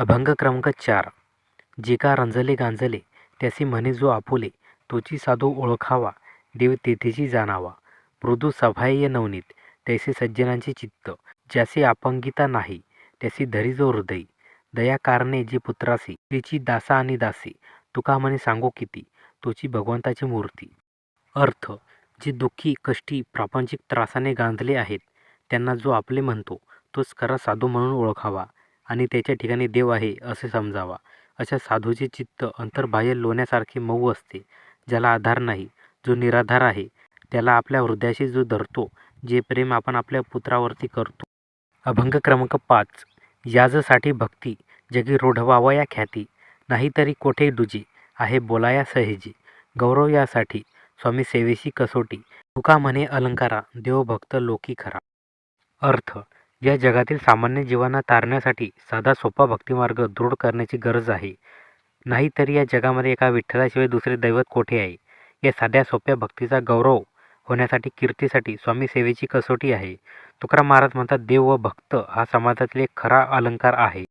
अभंग क्रमांक चार. जिका रंजले गांजले त्यासी म्हणे जो आपुले तोची साधू ओळखावा देव तेथेची जाणावा. मृदू सभाय नवनीत तैसे सज्जनांचे चित्त ज्याचे अपंगिता नाही त्यासी धरी जो हृदय. दया कारणे जे पुत्रासी तिची दासा आणि दासी तुका म्हणे सांगो किती तोची भगवंताची मूर्ती. अर्थ जे दुःखी कष्टी प्रापंचिक त्रासाने गांधले आहेत त्यांना जो आपले म्हणतो तोच खरा साधू म्हणून ओळखावा. आणि त्याच्या ठिकाणी देव आहे असे समजावा. अशा साधूचे चित्त अंतर्बाह्य लोण्यासारखे मऊ असते ज्याला आधार नाही जो निराधार आहे त्याला आपल्या हृदयाशी जो धरतो जे प्रेम आपण आपल्या पुत्रावरती करतो. अभंग क्रमांक पाच. याजसाठी भक्ती जगी रोढवावा या ख्याती नाहीतरी कोठे डुजी आहे बोलाया सहेजी. गौरव यासाठी स्वामी सेवेशी कसोटी तुका म्हणे अलंकारा देवभक्त लोकी खरा. अर्थ. या जगातील सामान्य जीवांना तारण्यासाठी साधा सोपा भक्तिमार्ग दृढ करण्याची गरज आहे. नाहीतरी या जगामध्ये एका विठ्ठलाशिवाय दुसरे दैवत कोठे आहे? या साध्या सोप्या भक्तीचा गौरव होण्यासाठी कीर्तीसाठी स्वामी सेवेची कसोटी आहे. तुकाराम महाराज म्हणतात देव व भक्त हा समाजातील एक खरा अलंकार आहे.